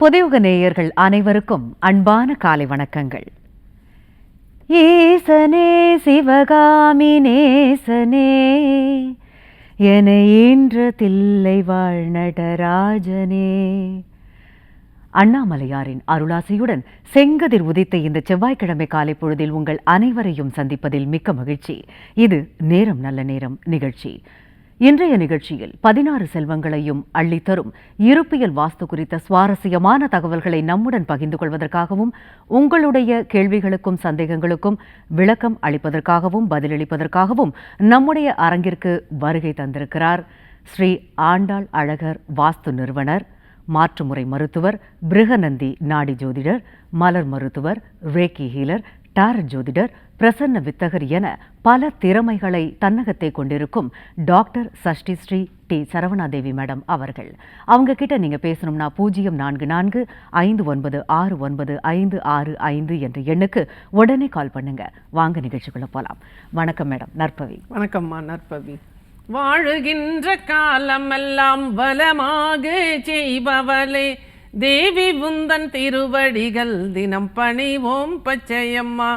புதியுக நேயர்கள் அனைவருக்கும் அன்பான காலை வணக்கங்கள். ஈசனே சிவகாமி நேசனே என ஈன்ற தில்லை வாழ் நடராஜனே அண்ணாமலையாரின் அருளாசியுடன் செங்கதிர் உதித்த இந்த செவ்வாய்க்கிழமை காலை பொழுதில் உங்கள் அனைவரையும் சந்திப்பதில் மிக்க மகிழ்ச்சி. இது நேரம் நல்ல நேரம் நிகழ்ச்சி. இன்றைய நிகழ்ச்சியில் பதினாறு செல்வங்களையும் அள்ளித்தரும் இருப்பியல் வாஸ்து குறித்த சுவாரஸ்யமான தகவல்களை நம்முடன் பகிர்ந்து கொள்வதற்காகவும் உங்களுடைய கேள்விகளுக்கும் சந்தேகங்களுக்கும் விளக்கம் அளிப்பதற்காகவும் பதிலளிப்பதற்காகவும் நம்முடைய அரங்கிற்கு வருகை தந்திருக்கிறார் ஸ்ரீ ஆண்டாள் அழகர் வாஸ்து நிறுவனர் மாற்றுமுறை மருத்துவர் பிருகநந்தி நாடி ஜோதிடர் மலர் மருத்துவர் ரேக்கி ஹீலர் டாரட் ஜோதிடர் பிரசன்ன வித்தகர் என பல திறமைகளை தன்னகத்தை கொண்டிருக்கும் doctor Sashti Sri D Saravanadevi madam அவர்கள். அவங்க கிட்ட நீங்க பேசணும்னா பூஜ்ஜியம் நான்கு நான்கு ஐந்து ஒன்பது ஆறு ஒன்பது ஐந்து ஆறு ஐந்து என்ற எண்ணுக்கு உடனே கால் பண்ணுங்க. வாங்க நிகழ்ச்சிக்குள்ள போலாம். வணக்கம் மேடம். நற்பவி. வணக்கம்மா நற்பவி. வாழுகின்ற காலமெல்லாம் வளமாக செய்பவளே. தேவி புந்தன் திருவடிகள் தினம் பணிவோம் பச்சையம்மா.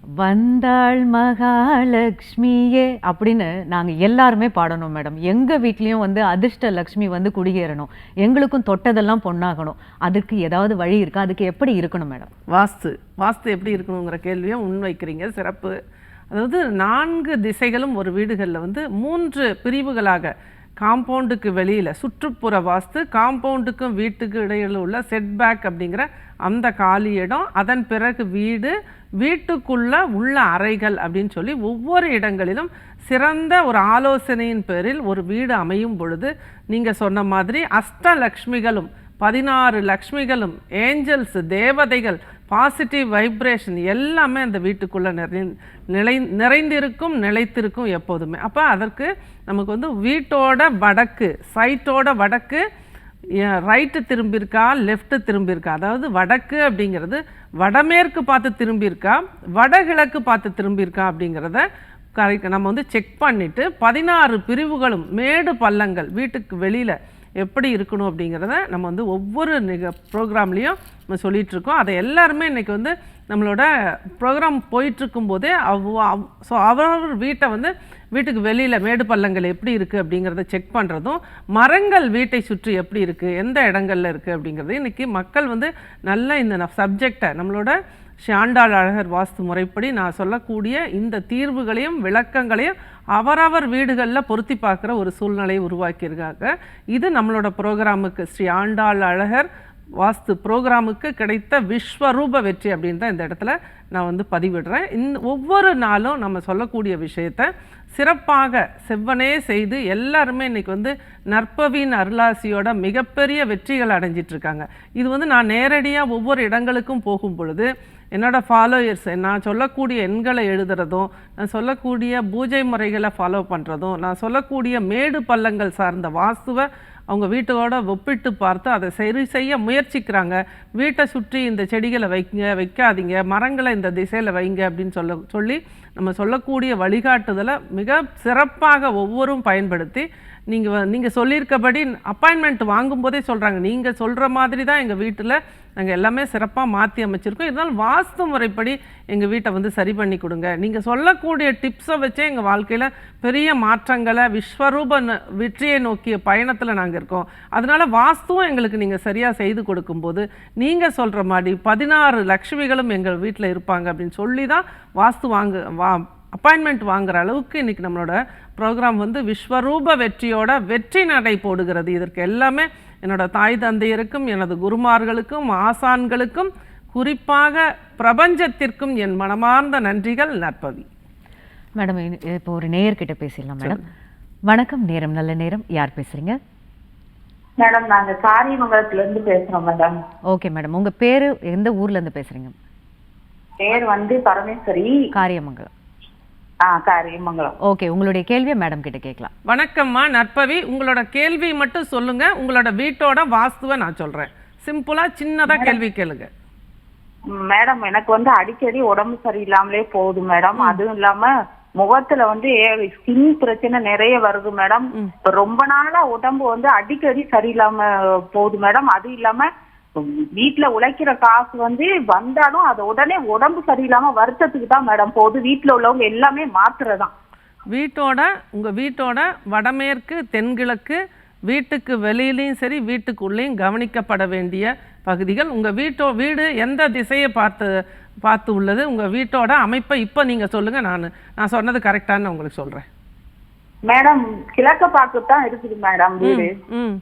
வந்தாள் மகாலட்சுமியே அப்படின்னு நாங்கள் எல்லாருமே பாடணும் மேடம். எங்கள் வீட்லேயும் வந்து அதிர்ஷ்ட லக்ஷ்மி வந்து குடியேறணும். எங்களுக்கும் தொட்டதெல்லாம் பொண்ணாகணும் அதுக்கு ஏதாவது வழி இருக்கா? அதுக்கு எப்படி இருக்கணும் மேடம்? வாஸ்து. வாஸ்து எப்படி இருக்கணுங்கிற கேள்வியை முன்வைக்கிறீங்க சிறப்பு. அதாவது நான்கு திசைகளும் ஒரு வீடுகளில் வந்து மூன்று பிரிவுகளாக காம்பவுண்டுக்கு வெளியில் சுற்றுப்புற வாஸ்து காம்பவுண்டுக்கும் வீட்டுக்கு இடையில் உள்ள செட்பேக் அப்படிங்கிற அந்த காலி இடம் அதன் பிறகு வீடு வீட்டுக்குள்ள உள்ள அறைகள் அப்படின்னு சொல்லி ஒவ்வொரு இடங்களிலும் சிறந்த ஒரு ஆலோசனையின் பேரில் ஒரு வீடு அமையும் பொழுது நீங்கள் சொன்ன மாதிரி அஷ்டலக்ஷ்மிகளும் பதினாறு லக்ஷ்மிகளும் ஏஞ்சல்ஸ் தேவதைகள் பாசிட்டிவ் வைப்ரேஷன் எல்லாமே அந்த வீட்டுக்குள்ளே நிறை நிலை நிறைந்திருக்கும் நிலைத்திருக்கும் எப்போதுமே. அப்போ அதற்கு நமக்கு வந்து வீட்டோட வடக்கு சைட்டோட வடக்கு ரைட்டு திரும்பியிருக்கா லெஃப்ட்டு திரும்பியிருக்கா? அதாவது வடக்கு அப்படிங்கிறது வடமேற்கு பார்த்து திரும்பியிருக்கா வடகிழக்கு பார்த்து திரும்பியிருக்கா அப்படிங்கிறத கரெக்ட் நம்ம வந்து செக் பண்ணிவிட்டு பதினாறு பிரிவுகளும் மேடு பள்ளங்கள் வீட்டுக்கு வெளியில் எப்படி இருக்கணும் அப்படிங்கிறத நம்ம வந்து ஒவ்வொரு நிக ப்ரோக்ராம்லேயும் நம்ம சொல்லிகிட்ருக்கோம் அதை எல்லாருமே இன்றைக்கி வந்து நம்மளோட ப்ரோக்ராம் போயிட்டுருக்கும் போதே அவ் ஸோ அவரவர் வீட்டை வந்து வீட்டுக்கு வெளியில் மேடு பள்ளங்கள் எப்படி இருக்குது அப்படிங்கிறத செக் பண்ணுறதும் மரங்கள் வீட்டை சுற்றி எப்படி இருக்குது எந்த இடங்கள்ல இருக்குது அப்படிங்கிறது இன்றைக்கி மக்கள் வந்து நல்ல இந்த சப்ஜெக்டை நம்மளோட ஷாண்டாள் அழகர் வாஸ்து முறைப்படி நான் சொல்லக்கூடிய இந்த தீர்வுகளையும் விளக்கங்களையும் அவரவர் வீடுகளில் பொருத்தி பார்க்குற ஒரு சூழ்நிலையை உருவாக்கியிருக்காங்க. இது நம்மளோட ப்ரோக்ராமுக்கு ஸ்ரீ ஆண்டாள் அழகர் வாஸ்து ப்ரோக்ராமுக்கு கிடைத்த விஸ்வரூப வெற்றி அப்படின்னு தான் இந்த இடத்துல நான் வந்து பதிவிடுறேன். இந்த ஒவ்வொரு நாளும் நம்ம சொல்லக்கூடிய விஷயத்த சிறப்பாக செவ்வனே செய்து எல்லாருமே இன்றைக்கி வந்து நற்பவின் அருளாசியோட மிகப்பெரிய வெற்றிகள் அடைஞ்சிட்ருக்காங்க. இது வந்து நான் நேரடியாக ஒவ்வொரு இடங்களுக்கும் போகும் பொழுது என்னோடய ஃபாலோயர்ஸ் நான் சொல்லக்கூடிய எண்களை எழுதுறதும் நான் சொல்லக்கூடிய பூஜை முறைகளை ஃபாலோ பண்ணுறதும் நான் சொல்லக்கூடிய மேடு பள்ளங்கள் சார்ந்த வாஸ்துவை அவங்க வீட்டோட ஒப்பிட்டு பார்த்து அதை சரி செய்ய முயற்சிக்கிறாங்க. வீட்டை சுற்றி இந்த செடிகளை வைங்க வைக்காதீங்க மரங்களை இந்த திசையில் வைங்க அப்படின்னு சொல்ல சொல்லி நம்ம சொல்லக்கூடிய வழிகாட்டுதலை மிக சிறப்பாக ஒவ்வொரும் பயன்படுத்தி நீங்கள் நீங்கள் சொல்லியிருக்கபடி அப்பாயின்மெண்ட் வாங்கும்போதே சொல்கிறாங்க நீங்கள் சொல்கிற மாதிரி தான் எங்கள் வீட்டில் நாங்கள் எல்லாமே சிறப்பாக மாற்றி அமைச்சிருக்கோம். இருந்தாலும் வாஸ்து முறைப்படி எங்கள் வீட்டை வந்து சரி பண்ணி கொடுங்க. நீங்கள் சொல்லக்கூடிய டிப்ஸை வச்சே எங்கள் வாழ்க்கையில் பெரிய மாற்றங்களை விஸ்வரூப ந- வெற்றியை நோக்கிய பயணத்தில் நாங்கள் இருக்கோம். அதனால் வாஸ்துவும் எங்களுக்கு நீங்கள் சரியாக செய்து கொடுக்கும்போது நீங்கள் சொல்கிற மாதிரி பதினாறு லக்ஷ்மிகளும் எங்கள் வீட்டில் இருப்பாங்க அப்படின்னு சொல்லி தான் வாஸ்து வாங்க வா அப்பாயின்மெண்ட் வாங்குற அளவுக்கு இன்னைக்கு நம்மளோட ப்ரோக்ராம் வந்து விஸ்வரூப வெற்றியோட வெற்றி நடை போடுகிறது. இதற்கு எல்லாமே என்னோட தாய் தந்தையருக்கும் எனது குருமார்களுக்கும் ஆசான்களுக்கும் குறிப்பாக பிரபஞ்சத்திற்கும் என் மனமார்ந்த நன்றிகள் நற்பவி மேடம் இப்போ ஒரு நேயர்கிட்ட பேசிடலாம் மேடம். வணக்கம் நேரம் நல்ல நேரம். யார் பேசுறீங்க? மேடம் நாங்க காரியமங்கலத்துல இருந்து பேசுறோம் மேடம். Okay madam. உங்க பேரு எந்த ஊர்ல இருந்து பேசுறீங்க? பேர் வந்து பரமேஸ்வரி. காரியமங்கலம். காரியமங்கலம். ஓகே உங்களுடைய கேள்வியை மேடம் கிட்ட கேட்கலாம். வணக்கம்மா நற்பவி. உங்களோட கேள்வி மட்டும் சொல்லுங்க. உங்களோட வீட்டோட வாஸ்துவை நான் சொல்றேன். சிம்பிளா சின்னதா கேள்வி கேளுங்க. மேடம் எனக்கு வந்து அடிக்கடி உடம்பு சரியில்லாமலே போகுது மேடம். அதுவும் இல்லாம முகத்துல வந்து ஸ்கின் பிரச்சனை நிறைய வருது மேடம். ரொம்ப நாளா உடம்பு வந்து அடிக்கடி சரியில்லாம போகுது மேடம். அது இல்லாம வீட்ல உழைக்கிற காசு வந்து வந்தாலும் அது உடனே உடம்பு சரியில்லாம வருத்தத்துக்கு தான் மேடம் போகுது. வீட்ல உள்ளவங்க எல்லாமே மாத்திரதான் வீட்டோட உங்க வீட்டோட வடமேற்கு தென்கிழக்கு வீட்டுக்கு வெளியிலையும் சரி வீட்டுக்குள்ளேயும் கவனிக்கப்பட வேண்டிய பகுதிகள். உங்க வீட்டோ வீடு எந்த திசையை பார்த்து பார்த்து உள்ளது? உங்க வீட்டோட அமைப்பை இப்போ நீங்க சொல்லுங்க. நான் நான் சொன்னது கரெக்டான்னு உங்களுக்கு சொல்றேன். மேடம் கிழக்க பார்த்து தான் இருக்குது மேடம் வீடு. ம்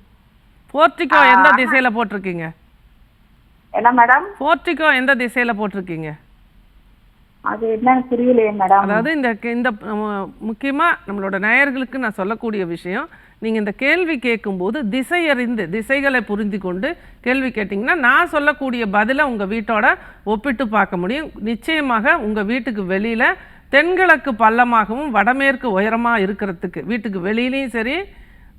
போர்ட்டிகோ எந்த திசையில போட்டிருக்கீங்க? என்ன மேடம் போர்ட்டிகோ எந்த திசையில போட்டிருக்கீங்க? அது என்னன்னு புரியலையே மேடம் அதாவது இந்த இந்த முக்கியமா நம்மளோட நேயர்களுக்கு நான் சொல்லக்கூடிய விஷயம் நீங்க இந்த கேள்வி கேட்கும்போது திசை அறிந்து திசைகளை புரிந்து கொண்டு கேள்வி கேட்டிங்கன்னா நான் சொல்லக்கூடிய பதிலை உங்க வீட்டோட ஒப்பிட்டு பார்க்க முடியும். நிச்சயமாக உங்க வீட்டுக்கு வெளியில தென்கிழக்கு பள்ளமாகவும் வடமேற்கு உயரமா இருக்கிறதுக்கு வீட்டுக்கு வெளியிலையும் சரி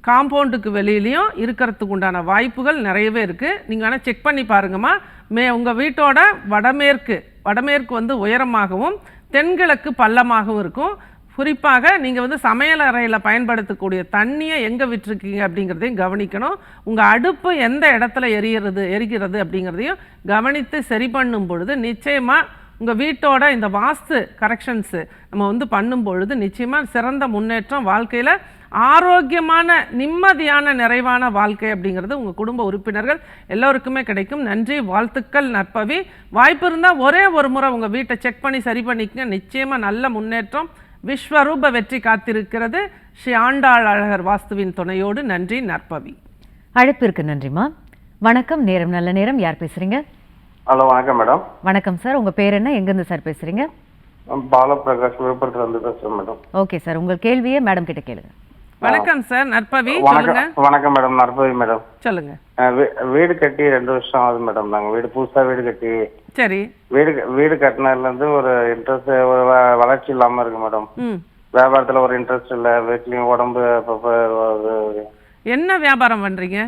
காம்பவுண்டுக்கு வெளியிலையும் இருக்கிறதுக்கு உண்டான வாய்ப்புகள் நிறையவே இருக்குது நீங்கள் வேணால் செக் பண்ணி பாருங்கம்மா. மே உங்கள் வீட்டோட வடமேற்கு வடமேற்கு வந்து உயரமாகவும் தென்கிழக்கு பள்ளமாகவும் இருக்கும். குறிப்பாக நீங்கள் வந்து சமையல் அறையில் பயன்படுத்தக்கூடிய தண்ணியை எங்கே விட்டுருக்கீங்க அப்படிங்கிறதையும் கவனிக்கணும். உங்கள் அடுப்பு எந்த இடத்துல எரிகிறது எரிகிறது அப்படிங்கிறதையும் கவனித்து சரி பண்ணும் பொழுது நிச்சயமாக உங்கள் வீட்டோட இந்த வாஸ்து கரெக்ஷன்ஸு நம்ம வந்து பண்ணும் பொழுது நிச்சயமாக சிறந்த முன்னேற்றம் வாழ்க்கையில் ஆரோக்கியமான நிம்மதியான நிறைவான வாழ்க்கை அப்படிங்கிறது உங்கள் குடும்ப உறுப்பினர்கள் எல்லோருக்குமே கிடைக்கும். நன்றி வாழ்த்துக்கள் நற்பவி. வாய்ப்பு இருந்தால் ஒரே ஒரு முறை உங்கள் வீட்டை செக் பண்ணி சரி பண்ணிக்கங்க. நிச்சயமாக நல்ல முன்னேற்றம் விஸ்வரூப வெற்றி காத்திருக்கிறது. ஸ்ரீ ஆண்டாள் அழகர் வாஸ்துவின் துணையோடு நன்றி நற்பவி. அழைப்பிற்கு நன்றிம்மா. வணக்கம் நேரம் நல்ல நேரம். யார் பேசுறீங்க? ஹலோ வணக்கம் மேடம். வணக்கம் சார். உங்க பேர் என்ன? எங்கேருந்து சார் பேசுறீங்க? பாலபிரகாஷ் விழுப்புரத்துல இருந்து பேசுறேன் மேடம். Okay sir. உங்கள் கேள்வியை மேடம் கிட்ட கேளுங்க. வணக்கம் சார் நற்பவி வணக்கம் வணக்கம் மேடம் நற்பவி மேடம். சொல்லுங்க. வீடு கட்டி ரெண்டு வருஷம் ஆகுது மேடம் நாங்க. வீடு புதுசா வீடு கட்டி. சரி. வீடு வீடு கட்டினதுல இருந்து ஒரு இன்ட்ரெஸ்ட் ஒரு வளர்ச்சி இல்லாம இருக்கு மேடம். வியாபாரத்துல ஒரு இன்ட்ரெஸ்ட் இல்ல. வீட்லயும் உடம்பு. என்ன வியாபாரம் பண்ணுறீங்க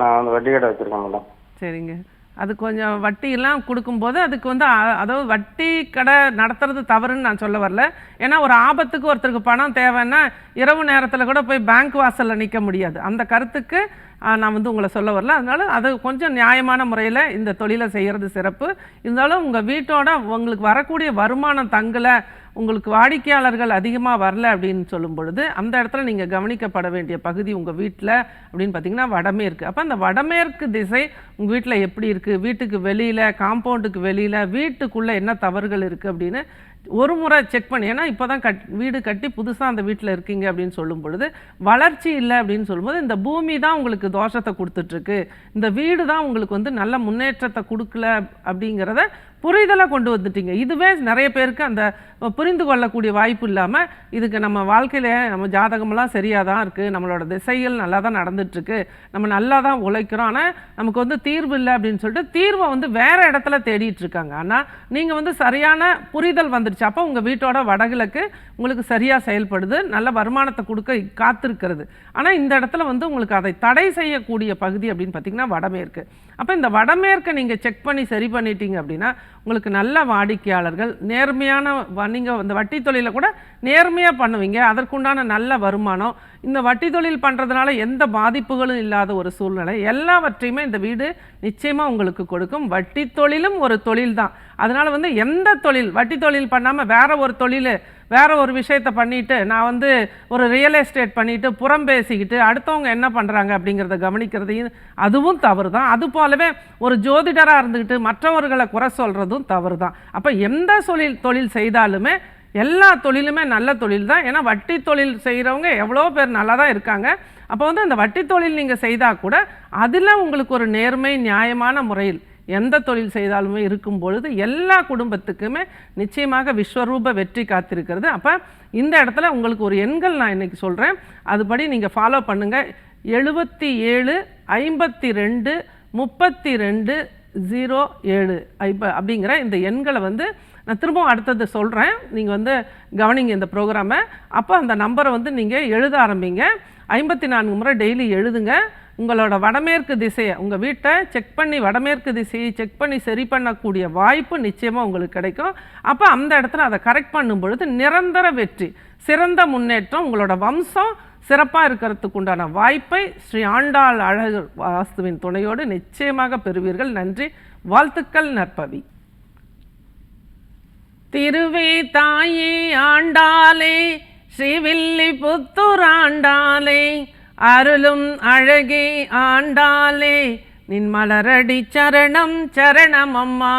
நான் வந்து வட்டி கடை வச்சிருக்கேன் மேடம். சரிங்க. அது கொஞ்சம் வட்டியெல்லாம் கொடுக்கும்போது அதுக்கு வந்து அதாவது வட்டி கடை நடத்துறது தவறுன்னு நான் சொல்ல வரல. ஏன்னா ஒரு ஆபத்துக்கு ஒருத்தருக்கு பணம் தேவைன்னா இரவு நேரத்தில் கூட போய் பேங்க் வாசலில் நிற்க முடியாது. அந்த கருத்துக்கு நான் வந்து உங்களை சொல்ல வரல. அதனால அது கொஞ்சம் நியாயமான முறையில் இந்த தொழிலை செய்கிறது சிறப்பு. இருந்தாலும் உங்கள் வீட்டோட உங்களுக்கு வரக்கூடிய வருமானம் தங்கலை உங்களுக்கு வாடிக்கையாளர்கள் அதிகமாக வரல அப்படின்னு சொல்லும் பொழுது அந்த இடத்துல நீங்கள் கவனிக்கப்பட வேண்டிய பகுதி உங்கள் வீட்டில் அப்படின்னு பார்த்தீங்கன்னா வடமேற்கு. அப்போ அந்த வடமேற்கு திசை உங்கள் வீட்டில் எப்படி இருக்குது வீட்டுக்கு வெளியில் காம்பவுண்டுக்கு வெளியில் வீட்டுக்குள்ளே என்ன தவறுகள் இருக்குது அப்படின்னு ஒரு முறை செக் பண்ணி ஏன்னா இப்போ தான் கட் வீடு கட்டி புதுசாக அந்த வீட்டில் இருக்கீங்க அப்படின்னு சொல்லும் பொழுது வளர்ச்சி இல்லை அப்படின்னு சொல்லும்போது இந்த பூமி தான் உங்களுக்கு தோஷத்தை கொடுத்துட்ருக்கு இந்த வீடு தான் உங்களுக்கு வந்து நல்ல முன்னேற்றத்தை கொடுக்கல அப்படிங்கிறத புரிதலாக கொண்டு வந்துட்டீங்க. இதுவே நிறைய பேருக்கு அந்த புரிந்து கொள்ளக்கூடிய வாய்ப்பு இல்லாமல் இதுக்கு நம்ம வாழ்க்கையில நம்ம ஜாதகமெல்லாம் சரியாக தான் இருக்குது நம்மளோட திசைகள் நல்லா தான் நடந்துட்டுருக்கு. நம்ம நல்லா தான் உழைக்கிறோம். ஆனால் நமக்கு வந்து தீர்வு இல்லை அப்படின்னு சொல்லிட்டு தீர்வை வந்து வேறு இடத்துல தேடிட்டு இருக்காங்க. ஆனால் நீங்கள் வந்து சரியான புரிதல் வந்துடுச்சு அப்போ உங்கள் வீட்டோட வடகிழக்கு உங்களுக்கு சரியாக செயல்படுது. நல்ல வருமானத்தை கொடுக்க காத்திருக்கிறது. ஆனால் இந்த இடத்துல வந்து உங்களுக்கு அதை தடை செய்யக்கூடிய பகுதி அப்படின்னு பார்த்தீங்கன்னா வடமேற்கு. அப்போ இந்த வடமேற்கை நீங்கள் செக் பண்ணி சரி பண்ணிட்டீங்க அப்படின்னா உங்களுக்கு நல்ல வாடிக்கையாளர்கள் நேர்மையான வ- இந்த வட்டி தொழிலை கூட நேர்மையாக பண்ணுவீங்க. அதற்குண்டான நல்ல வருமானம். இந்த வட்டி தொழில் பண்ணுறதுனால எந்த பாதிப்புகளும் இல்லாத ஒரு சூழ்நிலை. எல்லாவற்றையுமே இந்த வீடு நிச்சயமாக உங்களுக்கு கொடுக்கும். வட்டி தொழிலும் ஒரு தொழில் தான். அதனால் வந்து எந்த தொழில் வட்டி தொழில் பண்ணாமல் வேற ஒரு தொழில் வேறு ஒரு விஷயத்தை பண்ணிட்டு நான் வந்து ஒரு ரியல் எஸ்டேட் பண்ணிட்டு புறம் பேசிக்கிட்டு அடுத்தவங்க என்ன பண்ணுறாங்க அப்படிங்கிறத கவனிக்கிறதையும் அதுவும் தவறு தான் அது போலவே ஒரு ஜோதிடராக இருந்துக்கிட்டு மற்றவர்களை குறை சொல்கிறதும் தவறு தான் அப்போ எந்த தொழில் தொழில் செய்தாலுமே எல்லா தொழிலுமே நல்ல தொழில் தான் ஏன்னா வட்டி தொழில் செய்கிறவங்க எவ்வளோ பேர் நல்லா தான் இருக்காங்க. அப்போ வந்து அந்த வட்டி தொழில் நீங்கள் செய்தால் கூட அதில் உங்களுக்கு ஒரு நேர்மை நியாயமான முறையில் எந்த தொழில் செய்தாலுமே இருக்கும் பொழுது எல்லா குடும்பத்துக்குமே நிச்சயமாக விஸ்வரூப வெற்றி காத்திருக்கிறது. அப்போ இந்த இடத்துல உங்களுக்கு ஒரு எண்கள் நான் இன்னைக்கு சொல்கிறேன் அதுபடி நீங்கள் ஃபாலோ பண்ணுங்கள் எழுபத்தி ஏழு ஐம்பத்தி ரெண்டு முப்பத்தி ரெண்டு ஜீரோ ஏழு. இப்போ அப்படிங்கிற இந்த எண்களை வந்து நான் திரும்பவும் அடுத்தது சொல்கிறேன் நீங்கள் வந்து கவனிங்க இந்த ப்ரோக்ராமை அப்போ அந்த நம்பரை வந்து நீங்கள் எழுத ஆரம்பிங்க. ஐம்பத்தி நான்கு முறை டெய்லி எழுதுங்க. உங்களோட வடமேற்கு திசையை உங்கள் வீட்டை செக் பண்ணி வடமேற்கு திசையை செக் பண்ணி சரி பண்ணக்கூடிய வாய்ப்பு நிச்சயமாக உங்களுக்கு கிடைக்கும். அப்போ அந்த இடத்துல அதை கரெக்ட் பண்ணும் பொழுது நிரந்தர வெற்றி சிறந்த முன்னேற்றம் உங்களோட வம்சம் சிறப்பாக இருக்கிறதுக்கு உண்டான வாய்ப்பை ஸ்ரீ ஆண்டாள் அழகு வாஸ்துவின் துணையோடு நிச்சயமாக பெறுவீர்கள். நன்றி வாழ்த்துக்கள் நற்பவி. திருவே தாயே ஆண்டாளே ஸ்ரீவில்லி புத்தூர் ஆண்டாளே அருளும் அழகே ஆண்டாளே நின் மலரடி சரணம் சரணம் அம்மா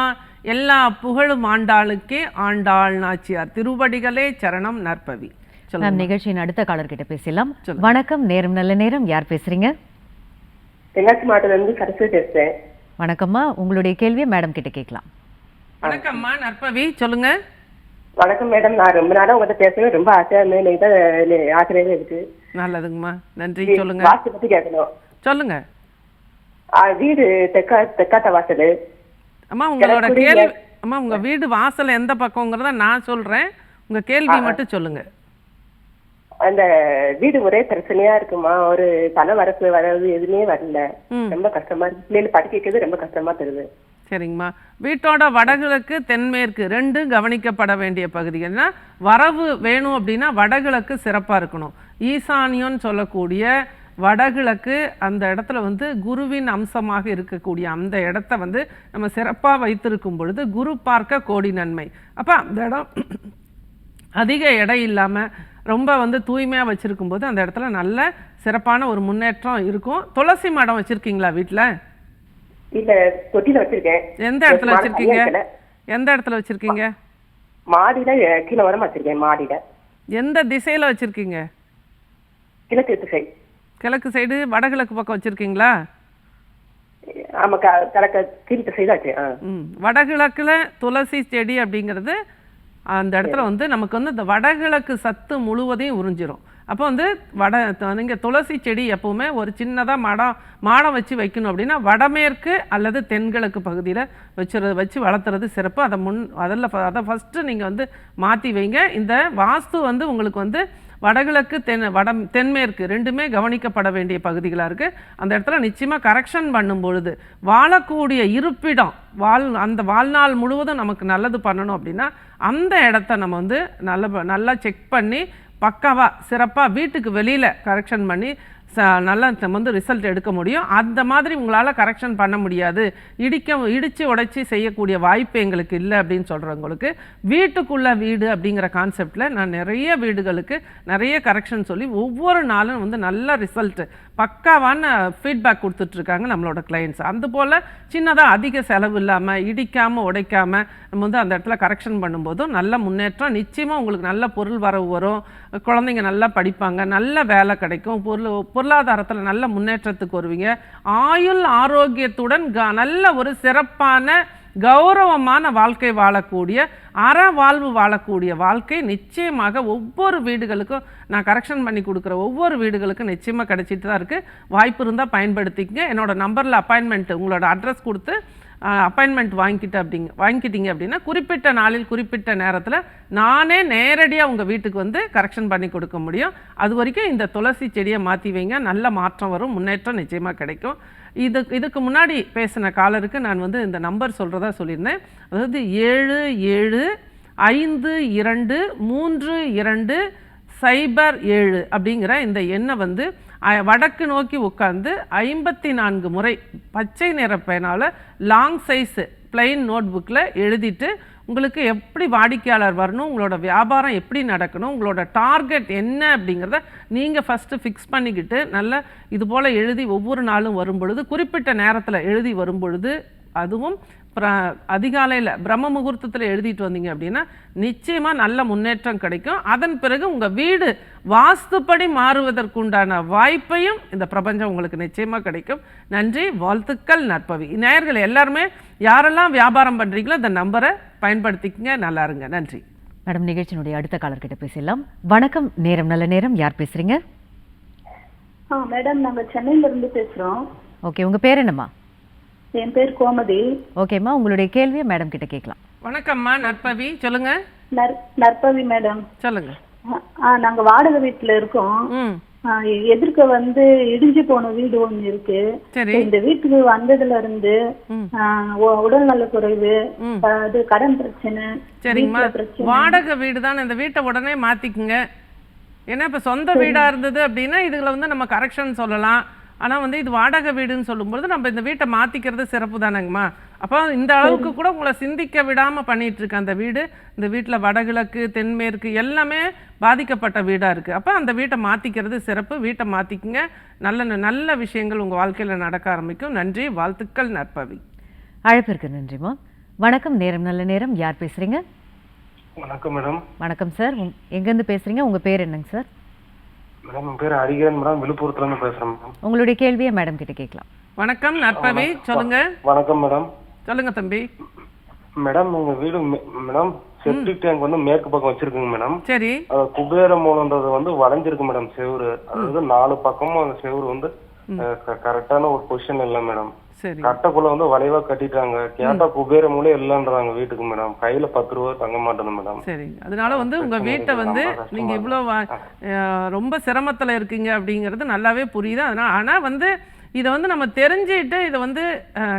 எல்லா புகழும் ஆண்டாளுக்கே ஆண்டாள் நாச்சியார் திருவடிகளே சரணம் நற்பவி சொல்லுங்க மேம் நிகழ்ச்சியின் அடுத்த காலர் கிட்ட பேசலாம் வணக்கம் நேரம் நல்ல நேரம் யார் பேசுறீங்க தென்காசி மாவட்டத்துல இருந்து சரஸ்வதி பேசுறேன் வணக்கம்மா உங்களுடைய கேள்வியை மேடம் கிட்ட கேட்கலாம் வணக்கம்மா நற்பவி சொல்லுங்க வணக்கம் மேடம் நான் ரொம்ப நாளா உங்ககிட்ட பேசணும் ரொம்ப ஆசையா இருந்தேன் ஆசிரியரே இருக்கு நல்லதுங்கம்மா. நன்றி. சொல்லுங்க. வாஸ்து பத்தி கேட்கணும் சொல்லுங்க. வீடு தெக்கா தெக்காத்த வாசல். அம்மா உங்களோட கேள்வி. அம்மா உங்க வீடு வாசல் எந்த பக்கங்கிறத நான் சொல்றேன். உங்க கேள்வி மட்டும் சொல்லுங்க. அந்த வீடு ஒரே பிரச்சனையா இருக்குமா? ஒரு பண வரப்பு வரது எதுவுமே வரல. ரொம்ப கஷ்டமா இருக்கு. பிள்ளைகள் படிக்க வைக்கிறது ரொம்ப கஷ்டமா தருது. சரிங்கம்மா. வீட்டோட வடகிழக்கு தென்மேற்கு ரெண்டும் கவனிக்கப்பட வேண்டிய பகுதிகள்னா வரவு வேணும் அப்படின்னா வடகிழக்கு சிறப்பாக இருக்கணும். ஈசானியம்னு சொல்லக்கூடிய வடகிழக்கு அந்த இடத்துல வந்து குருவின் அம்சமாக இருக்கக்கூடிய அந்த இடத்த வந்து நம்ம சிறப்பாக வைத்திருக்கும் பொழுது குரு பார்க்க கோடி நன்மை. அப்போ அந்த இடம் அதிக எடை இல்லாமல் ரொம்ப வந்து தூய்மையாக வச்சுருக்கும் போது அந்த இடத்துல நல்ல சிறப்பான ஒரு முன்னேற்றம் இருக்கும். துளசி மடம் வச்சுருக்கீங்களா வீட்டில் இல்ல தொட்டில வச்சிருக்கேன். எந்த இடத்துல வச்சிருக்கீங்க? எந்த இடத்துல வச்சிருக்கீங்க? மாடியில கீழே உரமா வச்சிருக்கேன் மாடியில. எந்த திசையில வச்சிருக்கீங்க? கிழக்கு திசை. கிழக்கு சைடு வடகிழக்கு பக்கம் வச்சிருக்கீங்களா? ஆமா கிழக்கு வடகிழக்குல துளசி செடி அப்படிங்கிறது அந்த இடத்துல வந்து நமக்கு வந்து இந்த வடகிழக்கு சத்து முழுவதையும் உறிஞ்சிரும். அப்போ வந்து வட நீங்கள் துளசி செடி எப்போவுமே ஒரு சின்னதாக மடம் மாடம் வச்சு வைக்கணும் அப்படின்னா வடமேற்கு அல்லது தென்கிழக்கு பகுதியில் வச்சுறது வச்சு வளர்த்துறது சிறப்பு. அதை முன் அதில் அதை ஃபஸ்ட்டு நீங்கள் வந்து மாற்றி வைங்க. இந்த வாஸ்து வந்து உங்களுக்கு வந்து வடகிழக்கு தென் வட தென்மேற்கு ரெண்டுமே கவனிக்கப்பட வேண்டிய பகுதிகளாக இருக்குது அந்த இடத்துல நிச்சயமாக கரெக்ஷன் பண்ணும் பொழுது வாழக்கூடிய இருப்பிடம் வாழ் அந்த வாழ்நாள் முழுவதும் நமக்கு நல்லது பண்ணணும் அப்படின்னா அந்த இடத்த நம்ம வந்து நல்ல நல்லா செக் பண்ணி பக்காவாக சிறப்பாக வீட்டுக்கு வெளியில் கரெக்ஷன் பண்ணி ச நல்லா நம்ம வந்து ரிசல்ட் எடுக்க முடியும். அந்த மாதிரி உங்களால் கரெக்ஷன் பண்ண முடியாது. இடிக்க இடித்து உடைச்சி செய்யக்கூடிய வாய்ப்பு எங்களுக்கு இல்லை அப்படின்னு சொல்கிறவங்களுக்கு வீட்டுக்குள்ள வீடு அப்படிங்கிற கான்செப்டில் நான் நிறைய வீடுகளுக்கு நிறைய கரெக்ஷன் சொல்லி ஒவ்வொரு நாளும் வந்து நல்ல ரிசல்ட்டு பக்காவான ஃபீட்பேக் கொடுத்துட்ருக்காங்க நம்மளோட கிளைண்ட்ஸ் அது போல் சின்னதாக அதிக செலவு இல்லாமல் இடிக்காமல் உடைக்காமல் நம்ம வந்து அந்த இடத்துல கரெக்ஷன் பண்ணும்போதும் நல்ல முன்னேற்றம் நிச்சயமாக உங்களுக்கு நல்ல பொருள் வரவு வரும். குழந்தைங்க நல்லா படிப்பாங்க நல்ல வேலை கிடைக்கும். பொருள் பொருளாதாரத்தில் நல்ல முன்னேற்றத்துக்கு வருவீங்க. ஆயுள் ஆரோக்கியத்துடன் க- நல்ல ஒரு சிறப்பான கௌரவமான வாழ்க்கை வாழக்கூடிய அற வாழ்வு வாழக்கூடிய வாழ்க்கை நிச்சயமாக ஒவ்வொரு வீடுகளுக்கும் நான் கரெக்ஷன் பண்ணி கொடுக்குற ஒவ்வொரு வீடுகளுக்கும் நிச்சயமாக கிடைச்சிட்டு தான் இருக்குது வாய்ப்பு இருந்தால் பயன்படுத்திக்கங்க. என்னோடய நம்பரில் அப்பாயின்மெண்ட் உங்களோட அட்ரஸ் கொடுத்து அப்பாயின்மெண்ட் வாங்கிக்கிட்டு அப்படிங்க வாங்கிக்கிட்டீங்க அப்படின்னா குறிப்பிட்ட நாளில் குறிப்பிட்ட நேரத்தில் நானே நேரடியாக உங்கள் வீட்டுக்கு வந்து கரெக்ஷன் பண்ணி கொடுக்க முடியும். அது வரைக்கும் இந்த துளசி செடியை மாற்றி வைங்க. நல்ல மாற்றம் வரும். முன்னேற்றம் நிச்சயமாக கிடைக்கும். இது இதுக்கு முன்னாடி பேசின காலருக்கு நான் வந்து இந்த நம்பர் சொல்கிறதா சொல்லியிருந்தேன். அதாவது ஏழு ஏழு ஐந்து இரண்டு மூன்று இரண்டு சைபர் ஏழு அப்படிங்கிற இந்த எண்ணை வந்து வடக்கு நோக்கி உட்கார்ந்து ஐம்பத்தி நான்கு முறை பச்சை நிற லாங் சைஸு பிளைன் நோட் புக்கில் எழுதிட்டு உங்களுக்கு எப்படி வாடிக்கையாளர் வரணும் உங்களோட வியாபாரம் எப்படி நடக்கணும் உங்களோட டார்கெட் என்ன அப்படிங்கிறத நீங்கள் ஃபஸ்ட்டு ஃபிக்ஸ் பண்ணிக்கிட்டு நல்ல இது போல் எழுதி ஒவ்வொரு நாளும் வரும் பொழுது குறிப்பிட்ட நேரத்தில் எழுதி வரும் பொழுது அதுவும் அதிகாலையில் பிரம்ம முகூர்த்தத்தில் எழுதிட்டு வந்தீங்க அப்படின்னா நிச்சயமாக நல்ல முன்னேற்றம் கிடைக்கும். அதன் பிறகு உங்கள் வீடு வாஸ்துப்படி மாறுவதற்குண்டான வாய்ப்பையும் இந்த பிரபஞ்சம் உங்களுக்கு நிச்சயமாக கிடைக்கும். நன்றி வாழ்த்துக்கள் நற்பவி. நேயர்கள் எல்லாருமே யாரெல்லாம் வியாபாரம் பண்ணுறீங்களோ இந்த நம்பரை பயன்படுத்திக்கங்க நல்லா இருங்க. நன்றி. மேடம் நிகழ்ச்சியினுடைய அடுத்த காலர் கிட்ட பேசலாம் வணக்கம் நேரம் நல்ல நேரம். யார் பேசுறீங்க? ஆ மேடம் நாங்க சென்னையில இருந்து பேசுறோம். ஓகே உங்க பேர் என்னம்மா? என் பேர் கோமதி. ஓகேம்மா உங்களுடைய கேள்வியை மேடம் கிட்ட கேட்கலாம். வணக்கம்மா நற்பவி சொல்லுங்க. நற் நற்பவி மேடம் சொல்லுங்க. நாங்க வாடகை வீட்டுல இருக்கோம். எதிர்க்க வந்து இடிஞ்சு போன வீடு ஒண்ணு இருக்கு. சரி. இந்த வீட்டுக்கு வந்ததுல இருந்து உடல்நல குறைவு அது கடன் பிரச்சனை சரிங்கம்மா வாடகை வீடு தான் இந்த வீட்டை உடனே மாத்திக்குங்க. ஏன்னா இப்ப சொந்த வீடா இருந்தது அப்படின்னா இதுல வந்து நம்ம கரெக்ஷன் சொல்லலாம். ஆனா வந்து இது வாடகை வீடுன்னு சொல்லும்போது நம்ம இந்த வீட்டை மாத்திக்கிறது சிறப்பு தானேங்கம்மா. அப்போ இந்த அளவுக்கு கூட உங்களை சிந்திக்க விடாம பண்ணிட்டு இருக்கு அந்த வீடு இந்த வீட்டுல வடகிழக்கு தென்மேற்கு எல்லாமே பாதிக்கப்பட்ட வீடா இருக்கு. அப்ப அந்த வீட்டை மாத்திக்கிறது சிறப்பு. வீட்டை மாத்திக்குங்க. நல்ல நல்ல விஷயங்கள் உங்க வாழ்க்கையில நடக்க ஆரம்பிக்கும். நன்றி. வாழ்த்துக்கள் நற்பவி. அழைப்பிற்கு நன்றிம்மா வணக்கம். நேரம் நல்ல நேரம். யார் பேசுறீங்க? வணக்கம் மேடம். வணக்கம் சார். உங்- எங்கேருந்து பேசுறீங்க? உங்க பேர் என்னங்க சார்? மேடம் பேர் ஹரிகரன் மேடம் விழுப்புரத்துல இருந்து பேசுறேன் மேடம். உங்களுடைய கேள்வியை மேடம் கிட்ட கேட்கலாம். வணக்கம் நற்பவி சொல்லுங்க. வணக்கம் மேடம். சொல்லுங்க தம்பி. மேடம் உங்க வீடு மே- மேடம் செப்டிக் டேங்க் வந்து மேற்கு பக்கம் வச்சிருக்குங்க மேடம். சரி. குபேர மூலன்றது வந்து வளைஞ்சிருக்கு மேடம் செவுரு. அதாவது நாலு பக்கமும் அந்த செவுரு வந்து கரெக்டான ஒரு பொசிஷன் இல்ல மேடம். கட்டைக்குள்ள வந்து வளைவா கட்டிட்டாங்க. கேட்டா குபேர மூலே இல்லன்றாங்க வீட்டுக்கு மேடம். கையில பத்து ரூபா தங்க மாட்டேது மேடம். சரி. அதனால வந்து உங்க வீட்டை. வந்து நீங்க இருக்கு. இவ்வளோ வா- அஹ், ரொம்ப சிரமத்துல இருக்கீங்க அப்படிங்கிறது நல்லாவே புரியுது. அதனால ஆனா வந்து இதை வந்து நம்ம தெரிஞ்சுட்டு இதை வந்து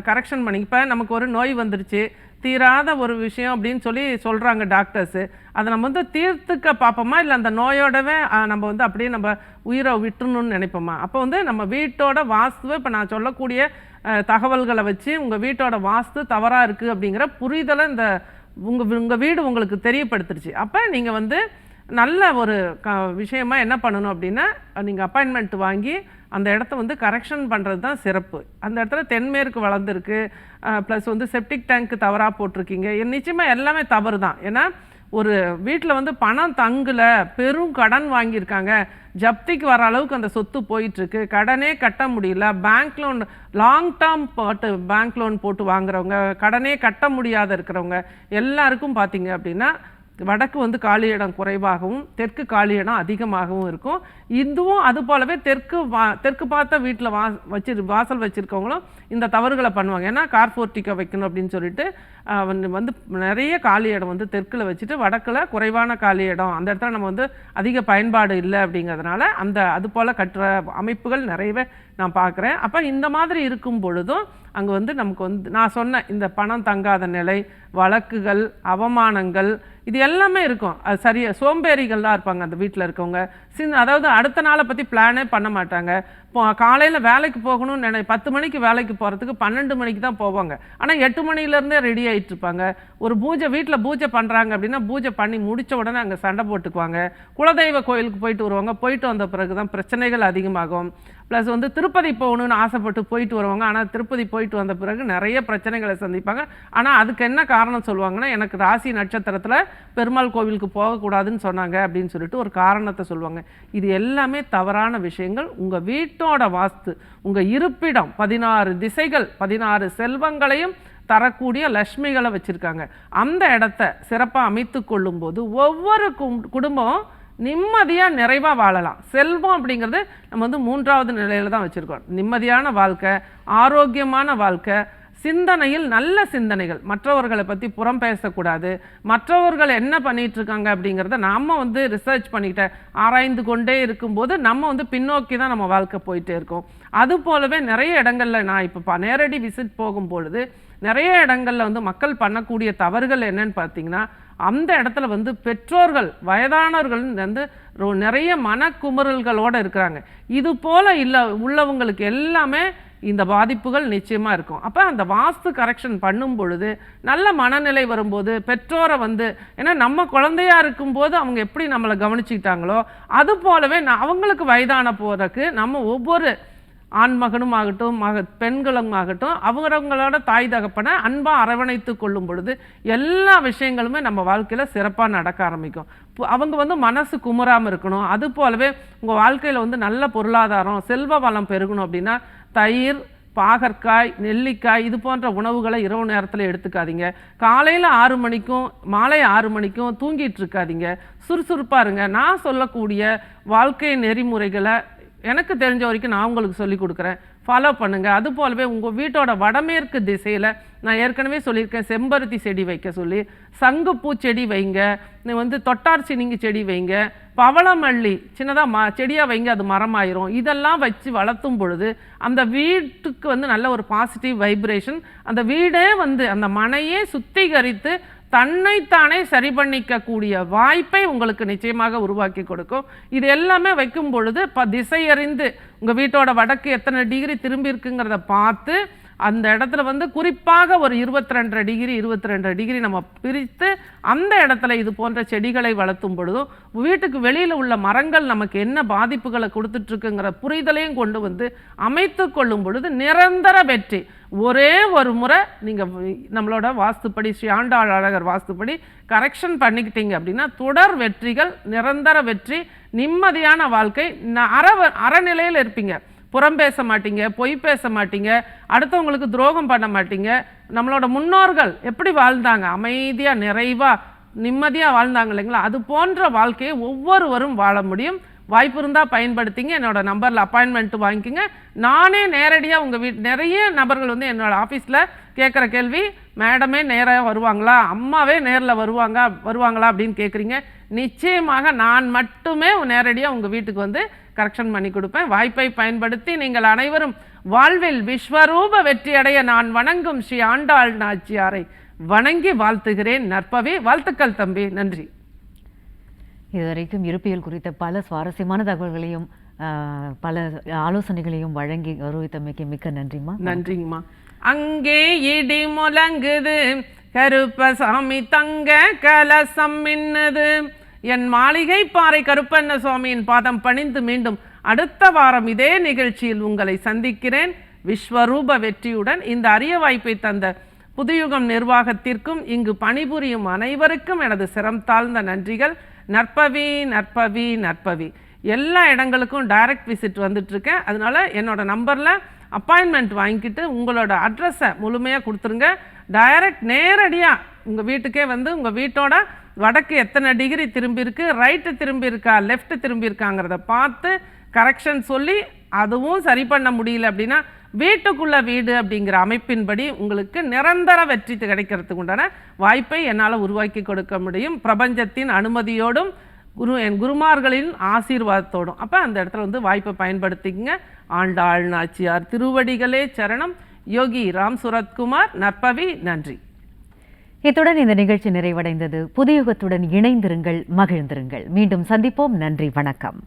கரெக்ஷன் பண்ணி இப்போ நமக்கு ஒரு நோய் வந்துருச்சு. தீராத ஒரு விஷயம் அப்படின்னு சொல்லி சொல்றாங்க டாக்டர்ஸ் அதை நம்ம வந்து தீர்த்துக்க பார்ப்போமா? இல்லை அந்த நோயோடவே நம்ம வந்து அப்படியே நம்ம உயிரை விட்டுறணும்னு நினைப்போமா? அப்போ வந்து நம்ம வீட்டோட வாஸ்துவை இப்போ நான் சொல்லக்கூடிய தகவல்களை வச்சு உங்கள் வீட்டோட வாஸ்து தவறாக இருக்குது அப்படிங்கிற புரிதலை இந்த உங்கள் உங்கள் வீடு உங்களுக்கு தெரியப்படுத்துருச்சு. அப்போ நீங்கள் வந்து நல்ல ஒரு க விஷயமா என்ன பண்ணணும் அப்படின்னா நீங்கள் அப்பாயின்மெண்ட் வாங்கி அந்த இடத்த வந்து கரெக்ஷன் பண்ணுறது தான் சிறப்பு. அந்த இடத்துல தென்மேற்கு வளர்ந்துருக்கு. ப்ளஸ் வந்து செப்டிக் டேங்க்கு தவறாக போட்டிருக்கீங்க. நிச்சயமாக எல்லாமே தவறு தான் ஏன்னா ஒரு வீட்டில் வந்து பணம் தங்கலை பெரும் கடன் வாங்கியிருக்காங்க. ஜப்திக்கு வர அளவுக்கு அந்த சொத்து போயிட்டுருக்கு. கடனே கட்ட முடியல. பேங்க் லோன் லாங் டேர்ம் போட்டு பேங்க் லோன் போட்டு வாங்குறவங்க கடனே கட்ட முடியாத இருக்கிறவங்க எல்லாருக்கும் பார்த்தீங்க அப்படின்னா வடக்கு வந்து காலி இடம் குறைவாகவும் தெற்கு காலி இடம் அதிகமாகவும் இருக்கும். இதுவும் அது போலவே தெற்கு வா தெற்கு பார்த்த வீட்டில் வா வச்சு வாசல் வச்சுருக்கவங்களும் இந்த தவறுகளை பண்ணுவாங்க. ஏன்னா கார் கார்போர்ட்டிக்கை வைக்கணும் அப்படின்னு சொல்லிட்டு வந்து வந்து நிறைய காலி இடம் வந்து தெற்கில் வச்சுட்டு வடக்கில் குறைவான காலி இடம். அந்த இடத்துல நம்ம வந்து அதிக பயன்பாடு இல்லை அப்படிங்கிறதுனால அந்த அது போல் கட்டுற அமைப்புகள் நிறையவே நான் பார்க்குறேன். அப்போ இந்த மாதிரி இருக்கும் பொழுதும் அங்கே வந்து நமக்கு வந்து நான் சொன்னேன் இந்த பணம் தங்காத நிலை வழக்குகள் அவமானங்கள் இது எல்லாமே இருக்கும். அது சரியாக சோம்பேறிகள்லாம் இருப்பாங்க அந்த வீட்டில் இருக்கவங்க. சின்ன அதாவது அடுத்த நாளை பற்றி பிளானே பண்ண மாட்டாங்க. இப்போ காலையில் வேலைக்கு போகணும்னு நினை பத்து மணிக்கு வேலைக்கு போகிறதுக்கு பன்னெண்டு மணிக்கு தான் போவாங்க. ஆனால் எட்டு மணிலேருந்தே ரெடி ஆகிட்டு இருப்பாங்க. ஒரு பூஜை வீட்டில் பூஜை பண்ணுறாங்க அப்படின்னா பூஜை பண்ணி முடித்த உடனே அங்கே சண்டை போட்டுக்குவாங்க. குலதெய்வ கோயிலுக்கு போயிட்டு வருவாங்க. போயிட்டு வந்த பிறகு தான் பிரச்சனைகள் அதிகமாகும். ப்ளஸ் வந்து திருப்பதி போகணும்னு ஆசைப்பட்டு போயிட்டு வருவாங்க. ஆனால் திருப்பதி போயிட்டு வந்த பிறகு நிறைய பிரச்சனைகளை சந்திப்பாங்க. ஆனால் அதுக்கு என்ன காரணம் சொல்லுவாங்கன்னா எனக்கு ராசி நட்சத்திரத்தில் பெருமாள் கோவிலுக்கு போகக்கூடாதுன்னு சொன்னாங்க அப்படின்னு சொல்லிட்டு ஒரு காரணத்தை சொல்லுவாங்க. இது எல்லாமே தவறான விஷயங்கள். உங்கள் வீட்டோட வாஸ்து உங்கள் இருப்பிடம் பதினாறு திசைகள் பதினாறு செல்வங்களையும் தரக்கூடிய லக்ஷ்மிகளை வச்சுருக்காங்க. அந்த இடத்த சிறப்பாக அமைத்து கொள்ளும்போது ஒவ்வொரு கும்- குடும்பம் நிம்மதியாக நிறைவாக வாழலாம். செல்வம் அப்படிங்கிறது நம்ம வந்து மூன்றாவது நிலையில் தான் வச்சுருக்கோம். நிம்மதியான வாழ்க்கை ஆரோக்கியமான வாழ்க்கை சிந்தனையில் நல்ல சிந்தனைகள். மற்றவர்களை பற்றி புறம் பேசக்கூடாது. மற்றவர்கள் என்ன பண்ணிகிட்ருக்காங்க அப்படிங்கிறத நாம் வந்து ரிசர்ச் பண்ணிக்கிட்ட ஆராய்ந்து கொண்டே இருக்கும்போது நம்ம வந்து பின்னோக்கி தான் நம்ம வாழ்க்கை போயிட்டே இருக்கோம். அது போலவே நிறைய இடங்களில் நான் இப்போ நேரடி விசிட் போகும் பொழுது நிறைய இடங்களில் வந்து மக்கள் பண்ணக்கூடிய தவறுகள் என்னன்னு பார்த்தீங்கன்னா அந்த இடத்துல வந்து பெற்றோர்கள் வயதானவர்கள் வந்து நிறைய மனக்குமுறல்களோடு இருக்கிறாங்க. இது போல் இல்லை உள்ளவங்களுக்கு எல்லாமே இந்த பாதிப்புகள் நிச்சயமாக இருக்கும். அப்போ அந்த வாஸ்து கரெக்ஷன் பண்ணும் பொழுது நல்ல மனநிலை வரும்போது பெற்றோரை வந்து ஏன்னா நம்ம குழந்தையா இருக்கும்போது அவங்க எப்படி நம்மளை கவனிச்சுக்கிட்டாங்களோ அது போலவே அவங்களுக்கு வயதான போகிறதுக்கு நம்ம ஒவ்வொரு ஆண் மகனும் ஆகட்டும் மக பெண்களும் ஆகட்டும் அவங்கவங்களோட தாய் தகப்பனை அன்பாக அரவணைத்து கொள்ளும் பொழுது எல்லா விஷயங்களுமே நம்ம வாழ்க்கையில் சிறப்பாக நடக்க ஆரம்பிக்கும். அவங்க வந்து மனசு குமுறாமல் இருக்கணும். அது போலவே உங்கள் வாழ்க்கையில் வந்து நல்ல பொருளாதாரம் செல்வ வளம் பெருகணும் அப்படின்னா தயிர் பாகற்காய் நெல்லிக்காய் இது போன்ற உணவுகளை இரவு நேரத்தில் எடுத்துக்காதீங்க. காலையில் ஆறு மணிக்கும் மாலை ஆறு மணிக்கும் தூங்கிட்டு இருக்காதீங்க. சுறுசுறுப்பாக இருங்க. நான் சொல்லக்கூடிய வாழ்க்கை நெறிமுறைகளை எனக்கு தெரிஞ்ச வரைக்கும் நான் உங்களுக்கு சொல்லி கொடுக்குறேன். ஃபாலோ பண்ணுங்கள் அது போலவே உங்கள் வீட்டோட வடமேற்கு திசையில் நான் ஏற்கனவே சொல்லியிருக்கேன். செம்பருத்தி செடி வைக்க சொல்லி சங்குப்பூ செடி வைங்க நீ வந்து தொட்டார் சினிங்கி செடி வைங்க பவளமல்லி சின்னதாக ம செடியாக வைங்க அது மரமாயிரும். இதெல்லாம் வச்சு வளர்த்தும் பொழுது அந்த வீட்டுக்கு வந்து நல்ல ஒரு பாசிட்டிவ் வைப்ரேஷன் அந்த வீடே வந்து அந்த மனையே சுத்திகரித்து தன்னைத்தானே சரி பண்ணிக்கக்கூடிய வாய்ப்பை உங்களுக்கு நிச்சயமாக உருவாக்கி கொடுக்கும். இது எல்லாமே வைக்கும் பொழுது இப்போ திசையறிந்து உங்கள் வீட்டோட வடக்கு எத்தனை டிகிரி திரும்பி இருக்குங்கிறத பார்த்து அந்த இடத்துல வந்து குறிப்பாக ஒரு இருபத்தி ரெண்டரை டிகிரி இருபத்தி ரெண்டரை டிகிரி நம்ம பிரித்து அந்த இடத்துல இது போன்ற செடிகளை வளர்த்தும் பொழுதும் வீட்டுக்கு வெளியில் உள்ள மரங்கள் நமக்கு என்ன பாதிப்புகளை கொடுத்துட்ருக்குங்கிற புரிதலையும் கொண்டு வந்து அமைத்து கொள்ளும் பொழுது நிரந்தர வெற்றி. ஒரே ஒரு முறை நீங்கள் நம்மளோட வாஸ்துப்படி ஸ்ரீ ஆண்டாள் அழகர் வாஸ்துப்படி கரெக்ஷன் பண்ணிக்கிட்டீங்க அப்படின்னா தொடர் வெற்றிகள் நிரந்தர வெற்றி நிம்மதியான வாழ்க்கை அற அறநிலையில் இருப்பீங்க. புறம் பேச மாட்டீங்க பொய் பேச மாட்டீங்க அடுத்தவங்களுக்கு துரோகம் பண்ண மாட்டீங்க. நம்மளோட முன்னோர்கள் எப்படி வாழ்ந்தாங்க? அமைதியாக நிறைவாக நிம்மதியாக வாழ்ந்தாங்க இல்லைங்களா? அது போன்ற வாழ்க்கையை ஒவ்வொருவரும் வாழ முடியும். வாய்ப்பு இருந்தால் பயன்படுத்திங்க. என்னோட நம்பரில் அப்பாயின்மெண்ட் வாங்கிக்கோங்க. நானே நேரடியாக உங்கள் வீட் நிறைய நபர்கள் வந்து என்னோட ஆஃபீஸில் கேட்குற கேள்வி மேடமே நேராக வருவாங்களா? அம்மாவே நேரில் வருவாங்க வருவாங்களா? அப்படின்னு கேட்குறீங்க நிச்சயமாக நான் மட்டுமே நேரடியாக உங்கள் வீட்டுக்கு வந்து கரெக்ஷன் பண்ணி கொடுப்பேன். வாய்ப்பை பயன்படுத்தி நீங்கள் அனைவரும் வாழ்வில் விஸ்வரூப வெற்றியடைய நான் வணங்கும் ஸ்ரீ ஆண்டாள் நாச்சியாரை வணங்கி வாழ்த்துகிறேன். நற்பவே வாழ்த்துக்கள் தம்பி. நன்றி. இதுவரைக்கும் இருப்பியல் குறித்த பல சுவாரஸ்யமான தகவல்களையும் பல ஆலோசனைகளையும் வழங்கி கௌரவித்தமைக்கு மிக்க நன்றிம்மா. நன்றிங்கம்மா. அங்கே இடி முழங்குது கருப்பசாமி தங்க கலசம் மின்னுது. என் மாளிகை பாறை கருப்பண்ண சுவாமியின் பாதம் பணிந்து மீண்டும் அடுத்த வாரம் இதே நிகழ்ச்சியில் உங்களை சந்திக்கிறேன். விஸ்வரூப வெற்றியுடன் இந்த அரிய வாய்ப்பை தந்த புதுயுகம் நிர்வாகத்திற்கும் இங்கு பணிபுரியும் அனைவருக்கும் எனது சிரம் தாழ்ந்த நன்றிகள். நற்பவி நற்பவி நற்பவி. எல்லா இடங்களுக்கும் டைரக்ட் விசிட் வந்துட்டு அதனால் என்னோடய நம்பரில் அப்பாயின்மெண்ட் வாங்கிக்கிட்டு உங்களோட அட்ரஸை முழுமையாக கொடுத்துருங்க. டைரக்ட் நேரடியாக உங்கள் வீட்டுக்கே வந்து உங்கள் வீட்டோட வடக்கு எத்தனை டிகிரி திரும்பியிருக்கு ரைட்டு திரும்பியிருக்கா லெஃப்ட்டு லெஃப்ட் பார்த்து கரெக்ஷன் சொல்லி அதுவும் சரி பண்ண முடியல அப்படின்னா வீட்டுக்குள்ள வீடு அப்படிங்கிற அமைப்பின்படி உங்களுக்கு நிரந்தர வெற்றி கிடைக்கிறதுக்கு உண்டான வாய்ப்பை என்னால் உருவாக்கி கொடுக்க முடியும். பிரபஞ்சத்தின் அனுமதியோடும் குரு என் குருமார்களின் ஆசீர்வாதத்தோடும். அப்போ அந்த இடத்துல வந்து வாய்ப்பை பயன்படுத்திக்கங்க. ஆண்டாள் நாச்சியார் திருவடிகளே சரணம். யோகி ராம் சுரத்குமார் நற்பவி நன்றி. இத்துடன் இந்த நிகழ்ச்சி நிறைவடைந்தது. புதியுகத்துடன் இணைந்திருங்கள் மகிழ்ந்திருங்கள். மீண்டும் சந்திப்போம். நன்றி வணக்கம்.